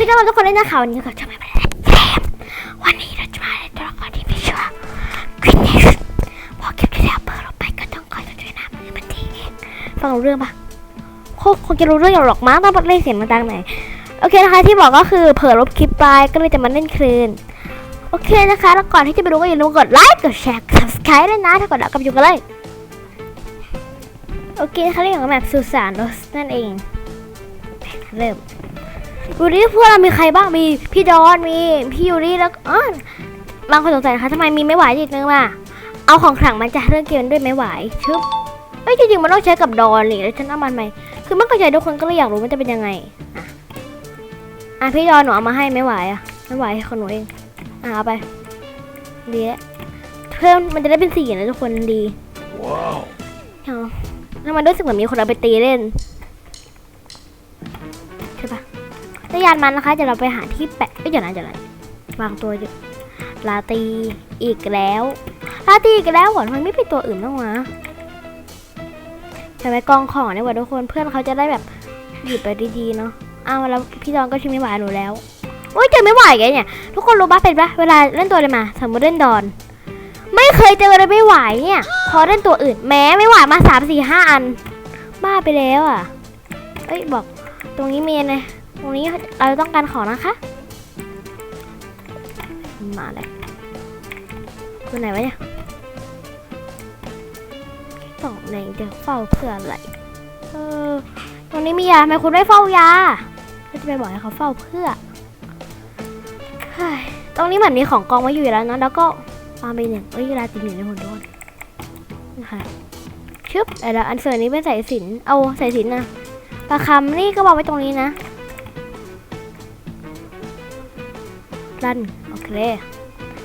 พี่ต้อนรับทุกคนเลยนะคะวันนี้ก็จะมาเป็นแรมวันนี้เราจะมาในตัวละครที่มีชื่อว่ากรีนเนสพอเก็บที่แล้วเปิดออกไปก็ต้องคอยตัวช่วยน้ำมือมันทีเองฟังรู้เรื่องปะโคคงจะรู้เรื่องอยู่หรอกมั้งต้องเล่นเสียงต่างๆหน่อยโอเคนะคะที่บอกก็คือเผลอลบคลิปไปก็เลยจะมาเล่นคืนโอเคนะคะแล้วก่อนที่จะไปดูก็อย่าลืมกดไลค์กดแชร์กด subscribe ด้วยนะถ้ากดแล้วก็ไปดูกันเลยโอเคนะคะเรื่องของแบบสุสานโรสนั่นเองเริ่ม ดูดิพวกเรามีใครบ้างมีพี่ดอนมีพี่ยูริแล้วก็อ๋อบางคนสงสัยนะคะทำไมมีไม่ไหวอีกนึงล่ะเอาของขลังมันจะเรื่องเกมด้วยไม่ไหวชึบเอ้ยจริงๆมันต้องใช้กับดอนนี่แล้วฉันเอามันไหมคือไม่เข้าใจทุกคนก็เลยอยากรู้มันจะเป็นยังไงอะอะพี่ดอนหนูเอามาให้ไม่ไหวอะไม่ไหวของหนูเองอะเอาไปดีแล้วเพิ่มมันจะได้เป็นสีนะทุกคนดีว้าวเอาแล้วมันรู้สึกเหมือนมีคนเอาไปตีเล่น ยานมันนะคะเดี๋ยวเราไปหาที่แปะไม่เดี๋ยวนะเดี๋ยวนะวางตัวอยู่ลาตีอีกแล้วลาตีอีกแล้วหรอมันไม่เป็นตัวอื่นบ้างวะใช่ไหมกองของเนี่ยว่ะทุกคนเพื่อนเขาจะได้แบบหยิบไปดีๆเนาะอ้าวแล้วพี่ดอนก็ชิมไม่ไหวหนูแล้วโอ้ยเจอไม่ไหวแกเนี่ยทุกคนรู้ปะเป็นปะเวลาเล่นตัวอะไรมา สมมติเล่นดอน ไม่เคยเจอเลยไม่ไหวเนี่ย พอเล่นตัวอื่น แม้ไม่ไหวมาสามสี่ห้าอัน บ้าไปแล้วอะเอ้ยบอก ตรงนี้มีอะไร ตรงนี้เราต้องการของนะคะ มาเลยตัวไหนวะเนี่ยสองไหนจะเฝ้าเพื่ออะไร เออ ตรงนี้มียาทำไมคุณไม่เฝ้ายาเราจะไปบอกให้เขาเฝ้าเพื่อตรงนี้เหมือนมีของกองไว้อยู่แล้วนะ แล้วก็ปาไปหนึ่งเอ้ยลาตีหนึ่งในหุ่นด้วยนะคะชึบไอ้ละอันเสรินี้เป็นสายสินเอาสายสินนะปลาคำนี่ก็วางไว้ตรงนี้นะันโอเค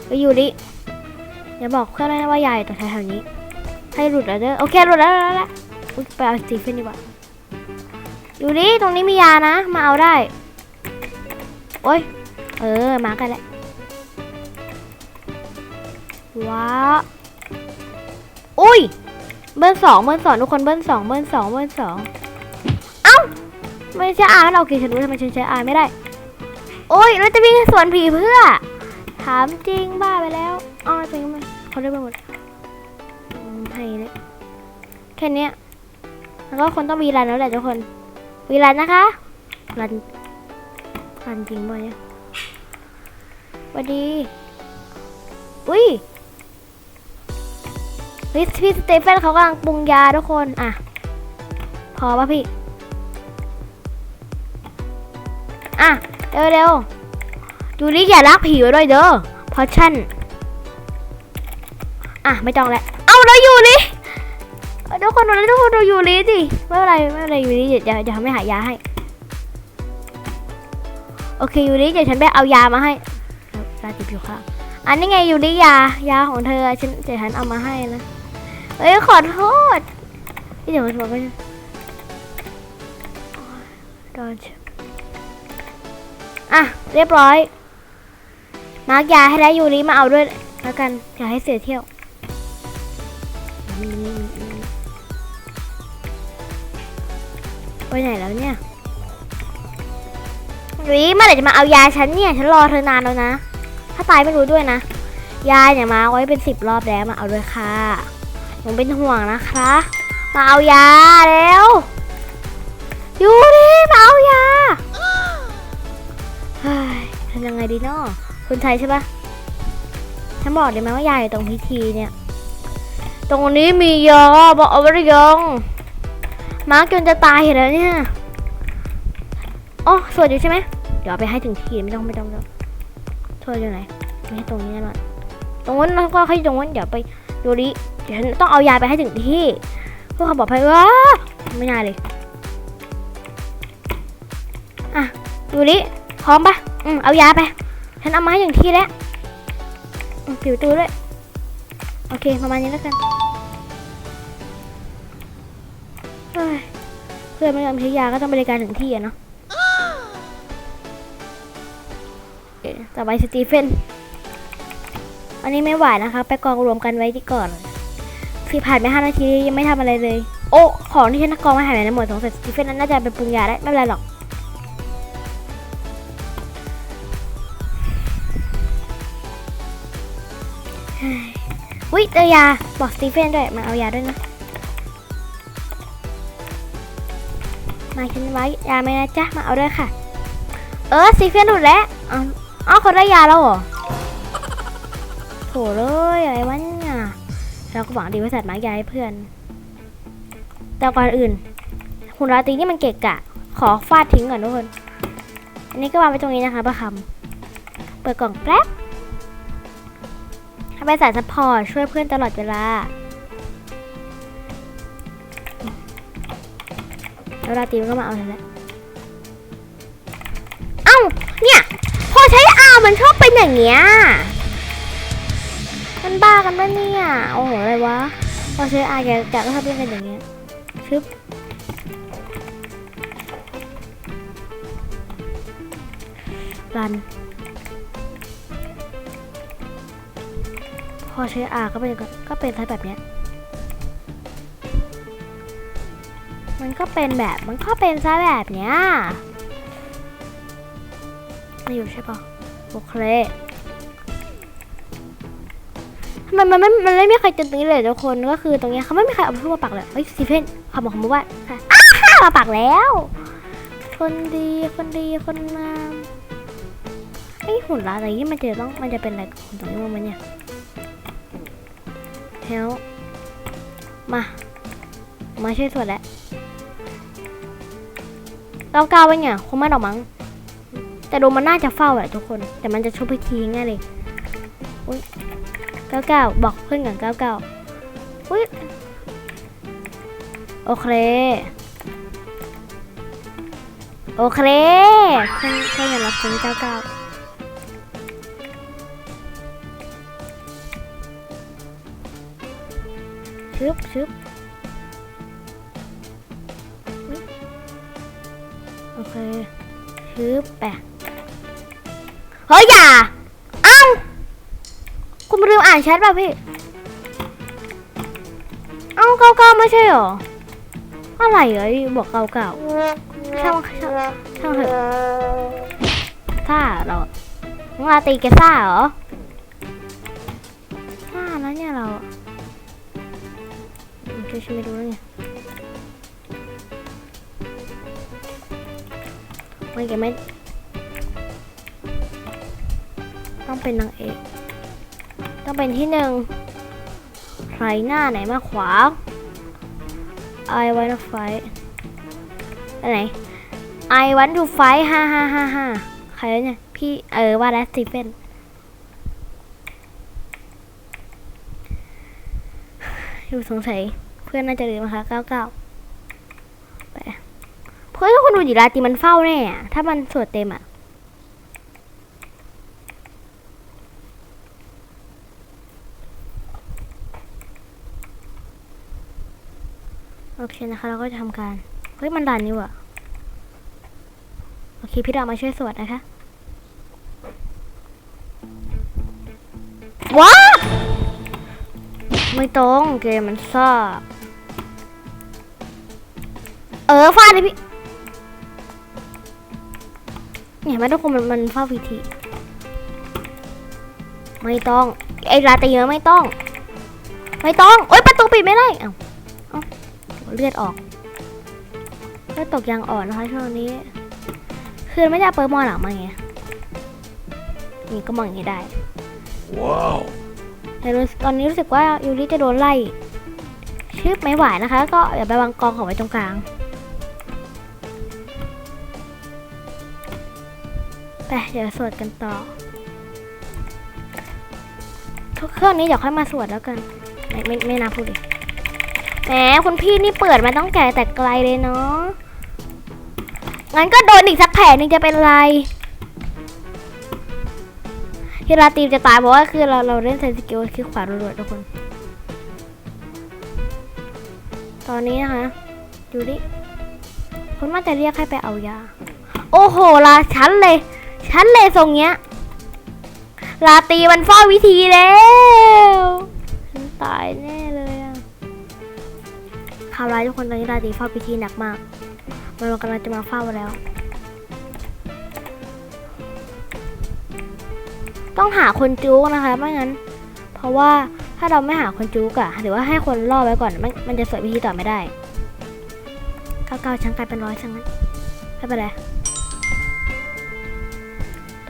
ไปอยู่ดิอย่าบอกเพื่อนเลยนะว่าใหญ่แต่แถวๆนี้ ให้หลุดแล้วเด้อโอเคหลุดแล้วลุดแล้วแล้วไปเอาสตีเฟนดีกว่าอยู่ดิตรงนี้มียานะ มาเอาได้โอ้ยเออมากันแล้วว้าอุ้ยเบิ้ลสองเบิ้ลสองทุกคนเบิ้ลสองเบิ้ลสองเบิ้ลสองเอาไม่ใช่อาร์เราโอเคฉันรู้ทำไมฉันใช้อาร์ไม่ได้ โอ้ยเราจะวิ่งสวนผีเพื่อ ถามจริงบ้าไปแล้วอ้าวจริงไหมเขาเรียกไปหมดให้เลยแค่นี้แล้วก็คนต้องมีรันแล้วแหละทุกคนมีรันนะคะรันรันจริงบ่เนี่ยสวัสดี อุ้ยพี่สเตฟนเขากำลังปรุงยาทุกคน อะ พอป่ะพี่ อะ เร็วเร็วๆดูนี่อย่ารักผีไว้ด้วยเด้อเพราะฉันอะไม่ต้องแล้วเอาเราอยู่นี่ทุกคนเราทุกคนเราอยู่นี่สิไม่เป็นไรไม่เป็นไรอยู่นี่เดี๋ยวเดี๋ยวทำให้หายาให้โอเคอยู่นี่เดี๋ยวฉันไปเอายามาให้ยาติดอยู่ข้างอันนี้ไงอยู่นี่ยายาของเธอฉันเดี๋ยวฉันเอามาให้นะเอ้ยขอโทษเดี๋ยวมาโทษกันโดนเช อะ เรียบร้อย มาร์กยาให้ได้ยูริมาเอาด้วย แล้วกันอย่าให้เสียเที่ยว ไปไหนแล้วเนี่ยยูริเมื่อไหร่จะมาเอายาฉันเนี่ย ฉันรอเธอนานแล้วนะ ถ้าตายไม่รู้ด้วยนะ ยาเนี่ยมาไว้เป็นสิบรอบแล้วมาเอาด้วยค่ะหนูเป็นห่วงนะคะ มาเอายาแล้วยูริมาเอายาำยังไงดีเนาะคุณไทยใช่ปะฉันบอกได้ไหมว่ายายอยู่ตรงพิธีเนี่ย ตรงนี้มียาบอกเอาไว้หรือยังมาร์กจนจะตายอยู่แล้วเนี่ยอ๋อสวดอยู่ใช่ไหมเดี๋ยวไปให้ถึงที่ไม่ต้องไม่ต้องไม่ต้องสวดอยู่ไหนไม่ใช่ตรงนี้แน่นอนตรงนั้นก็ให้ตรงนั้นเดี๋ยวไปดูดิเดี๋ยวฉันต้องเอายาไปให้ถึงที่เพื่อความปลอดภัยว้าไม่น่าเลยอะดูดิพร้อมปะ อืมเอายาไป ฉันเอามาให้อย่างที่แล้วอืมปิดประตูด้วย โอเค ประมาณนี้แล้วกันเฮ้ยเพื่อนไม่ยอมใช้ยาก็ต้องบริการถึงที่อะเนาะเอ๊ะต่อไปสตีเฟน อันนี้ไม่ไหวนะคะ ไปกองรวมกันไว้ที่ก่อนที่ผ่านไปห้านาทียังไม่ทำอะไรเลย โอ้ ของที่ฉันกองไว้หายไปหนหมดสงสัยสตีเฟนนั้นน่าจะไปปรุงยาได้ไม่เป็นไรหรอก ยเจอยา บอกสตีเฟนด้วย มาเอายาด้วยนะ มาฉันไว้ยาไหมนะจ๊ะ มาเอาด้วยค่ะ เออสตีเฟนหลุดแล้วอ้าวอ้าวเขาได้ยาแล้วเหรอโถเลยอะไรวะเนี่ยเราก็หวังดีว่าสัตว์มายาให้เพื่อน แต่ก่อนอื่นคุณราตรีนี่มันเกะกะ ขอฟาดทิ้งก่อนทุกคน อันนี้ก็วางไว้ตรงนี้นะคะประคำเปิดกล่องแป๊บ ทำเป็นสายซัพพอร์ตช่วยเพื่อนตลอดเวลาแล้วราตีมันก็มาเอาเลยแหละเอ้า เนี่ย พอใช้อามันชอบเป็นอย่างเงี้ย มันบ้ากันปะเนี่ย โอ้โห อะไรวะ พอใช้อาแกแกก็ชอบเล่นกันอย่างเงี้ย ชึบรัน พอใช้อาก็เป็นก็เป็นท่าแบบเนี้ยมันก็เป็นแบบมันก็เป็นซะแบบเนี้ยไม่อยู่ใช่ปะโอเคทำไมมันไม่มันไม่มีใครจะตรงนี้เลยทุกคนก็คือตรงเนี้ยเขาไม่มีใครเอาพูดมาปักเลยเฮ้ยซีเฟนเขาบอกขาบอกว่าค่ะอ้ามาปักแล้ว คนดีคนดีคนงามไอ้หุ่นละอะไรนี่มันจะต้องมันจะเป็นอะไรหุ่นตรงนี้มั้งเนี่ย ฮลมา มาช่วยตรวจแล้วเก้าเก้าไปเนี่ยคงไม่หรอกมั้ง แต่ดูมันน่าจะเฝ้าแหละทุกคน แต่มันจะชุบพิธีง่ายเลยอุ้ยเก้าเก้าบอกเพื่อนกันเก้าเก้าอุ้ยโอเค โอเคเพื่อนเพื่อนอย่ารับเพื่อเก้าเก้า ชึบชึบโอเคชืบแปะเฮ้ยอย่าเอ้าคุณลืมอ่านแชทป่ะพี่เอ้าเก้าเก้าไม่ใช่หรออะไรเหรอบอกเก้าเก้าช่างช่างช่างเถอะซ่าเรามึงลาตีแกซ่าเหรอซ่าแล้วเนี่ยเรา ช่วยฉันไม่รู้แล้วไงไม่แกไม่ต้องเป็นนางเอก ต้องเป็นที่หนึ่งใครหน้าไหนมาขวา I wanna fight อันไหน I want to fight ฮ่าฮ่าฮ่าฮ่าใครเนี่ย พี่เออว่าแล้วสตีเฟนดูสงสัย พื่อนน่าจะลืมนะคะเก้าเก้าเพราะถ้าคนดูอยู่ราตรีมันเฝ้าแน่อะถ้ามันสวดเต็มอะโอเคนะคะเราก็จะทำการเฮ้ยมันดันนี่ว่ะโอเคพี่เรามาช่วยสวดนะคะว้าไม่ตรงเกมมันซ่า เออฟาดเลยพี่ เนี่ยไม่ต้องคนมันมันเฝ้าพิธี ไม่ต้อง ไอ้ลาตีมันไม่ต้อง ไม่ต้อง โอ๊ยประตูปิดไม่ได้ เอ้าเอ้าเลือดออกเลือดตกยางอ่อนนะคะช่วงนี้ คือไม่ได้เอาเปิดมอหลังมาไงนี่ก็มองอย่างนี้ได้ Wow. แต่รู้ตอนนี้รู้สึกว่ายูริจะโดนไล่ชืบไม่ไหวนะคะ ก็อย่าไปวางกองของไว้ตรงกลาง ไปเดี๋ยวสวดกันต่อ ทุกเครื่องนี้เดี๋ยวค่อยมาสวดแล้วกัน ไม่ไม่ไม่น่าพูดดิแหมคุณพี่นี่เปิดมาต้องแก่แต่ไกลเลยเนาะงั้นก็โดนอีกสักแผลนึงจะเป็นไรที่ราตีมจะตายเพราะว่าคือเราเราเล่นเซนสกิลคือขวารัวๆทุกคน ตอนนี้นะคะดูดิคนน่าจะเรียกให้ไปเอายา โอ้โหลาฉันเลย ฉันเลยทรงเนี้ยลาตรีมันเฝ้าวิธีแล้วฉันตายแน่เลยอะข่าวร้ายทุกคนตอนนี้ลาตรีเฝ้าพิธีหนักมาก มันกำลังจะมาเฝ้าแล้ว ต้องหาคนจู้นะคะไม่งั้น เพราะว่าถ้าเราไม่หาคนจุกอะหรือว่าให้คนล่อไว้ก่อนมันมันจะสวยพิธีต่อไม่ได้เก้าเก้าช่างกลายเป็นร้อยช่างนั้นไม่เป็นไร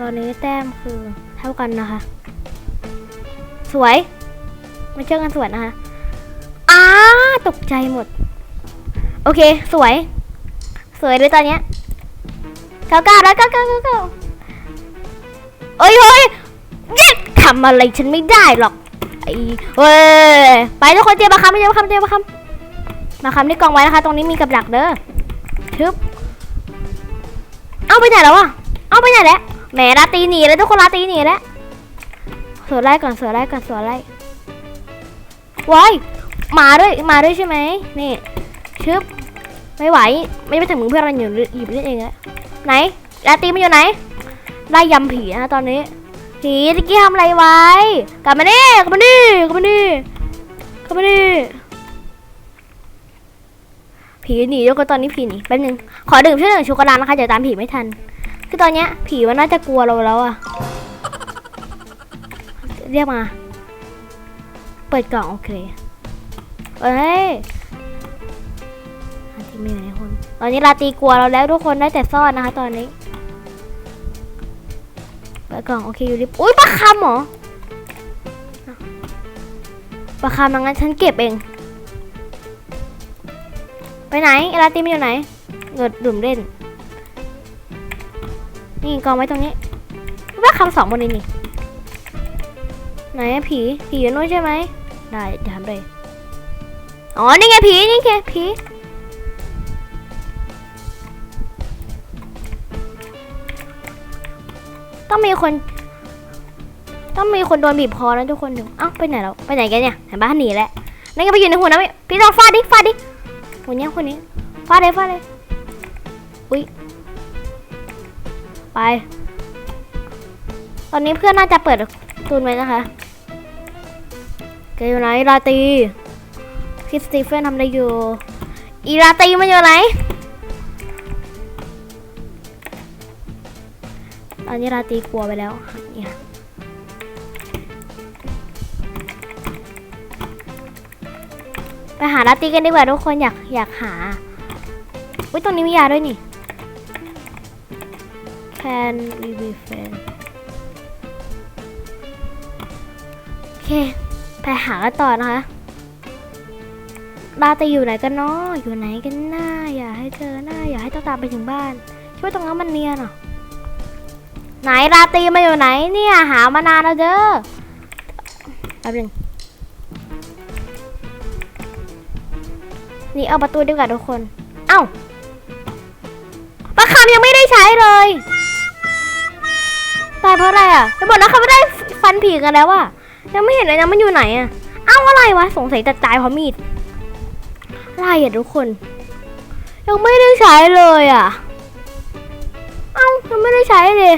ตอนนี้แต้มคือเท่ากันนะคะ สวยมาเจอกันสวยนะคะอ้าตกใจหมด โอเค สวย สวยเลยตอนเนี้ยเก้าเก้าแล้วเก้าเก้าเก้าเก้าเอ้ยเฮ้ยเย็ดทำอะไรฉันไม่ได้หรอกไอ้เว้ยไปทุกคนเตรียมมาคำเตรียมมาคำเตรียมมาคำมาคำที่กองไว้นะคะ ตรงนี้มีกับดักเด้อทึบเอาไปไหนแล้ววะเอาไปไหนแล้ว แหมราตีหนีเลยทุกคนราตีหนีแล้วสวนไล่ก่อนสวนไล่ก่อนสวนไล่ว้ายมาด้วยมาด้วยใช่ไหมนี่ชึบไม่ไหวไม่ไปถึงมึงเพื่อนเราอยู่หยิบเล่นเองอะไหนลาตีมันอยู่ไหนไล่ยำผีนะตอนนี้ผีตะกี้ทำอะไรไว้กลับมานี่กลับมานี่กลับมานี่กลับมานี่ผีหนีแล้วก็ตอนนี้ผีหนีแป๊บนึงขอดื่มช่วยหนึ่งช็อกโกแลตนะคะเดี๋ยวตามผีไม่ทัน คือตอนเนี้ยผีมันน่าจะกลัวเราแล้วอะเรียกมา เปิดกล่องโอเคเอ้ยลาตีไม่อยู่ในคน ตอนนี้ลาตีกลัวเราแล้วทุกคนได้แต่ซ่อนนะคะตอนนี้ เปิดกล่องโอเคอยู่ริบอุ้ยปลาคำเหรออะปลาคำงั้นฉันเก็บเอง ไปไหนไอ้ลาตีมันอยู่ไหนเกิดดื่มเล่น นี่กองไว้ตรงนี้ปลาคำสองบนนี้นี่ ไหนอะผี ผีอยู่นู้นใช่ไหม ได้เดี๋ยวทำเลยอ๋อ นี่ไงผี นี่ไงผี ต้องมีคน ต้องมีคนโดนบีบคอนะทุกคนถึงเอ้าไปไหนแล้ว ไปไหนกันเนี่ย เห็นปะหนีแล้วนั่นก็ไปอยู่ในหัวนะพี่เราฟาดดิ ฟาดดิคนนี้คนนี้ ฟาดเลย ฟาดเลย อุ้ย ไป ตอนนี้เพื่อนน่าจะเปิดตูนไว้นะคะแกอยู่ไหนราตรีพี่สตีเฟนทำอะไรอยู่ อีราตีมันอยู่ไหนตอนนี้ราตีกลัวไปแล้วนี่ค่ะไปหาราตีกันดีกว่าทุกคนอยากอยากหาอุ้ยตรงนี้มียาด้วยนี่ Can we be friends โอเค ไปหากันต่อนะคะราตรีอยู่ไหนกันเนาะอยู่ไหนกันหน้า อย่าให้เจอหน้า อย่าให้ต้องตามไปถึงบ้านช่วยตรงนั้นมันเนียนเหรอไหนราตีมาอยู่ไหนเนี่ยหามานานแล้วเด้อแป๊บนึงนี่เอาประตูดีกว่าทุกคน เอ้าประคำยังไม่ได้ใช้เลย ตายเพราะอะไรอะจะบอกนะเขาไม่ได้ฟันผีกันแล้วอะยังไม่เห็นเลยนะมันอยู่ไหนอะเอ้าอะไรวะสงสัยจะตายเพราะมีดอะไรอะทุกคน ยังไม่ได้ใช้เลยอะ เอ้ายังไม่ได้ใช้เลย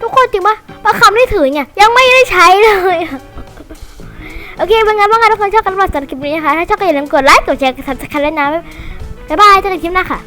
ทุกคนจริงปะปลาคำที่ถือเนี่ยยังไม่ได้ใช้เลยโอเคเป็นไงบ้างคะทุกคนชอบกันบ้าสำหรับคลิปนี้นะคะถ้าชอบก็อย่าลืมกดไลค์กดแชร์กดซับสไครต์และนะบ๊ายบายเจอกันคลิปหน้าค่ะ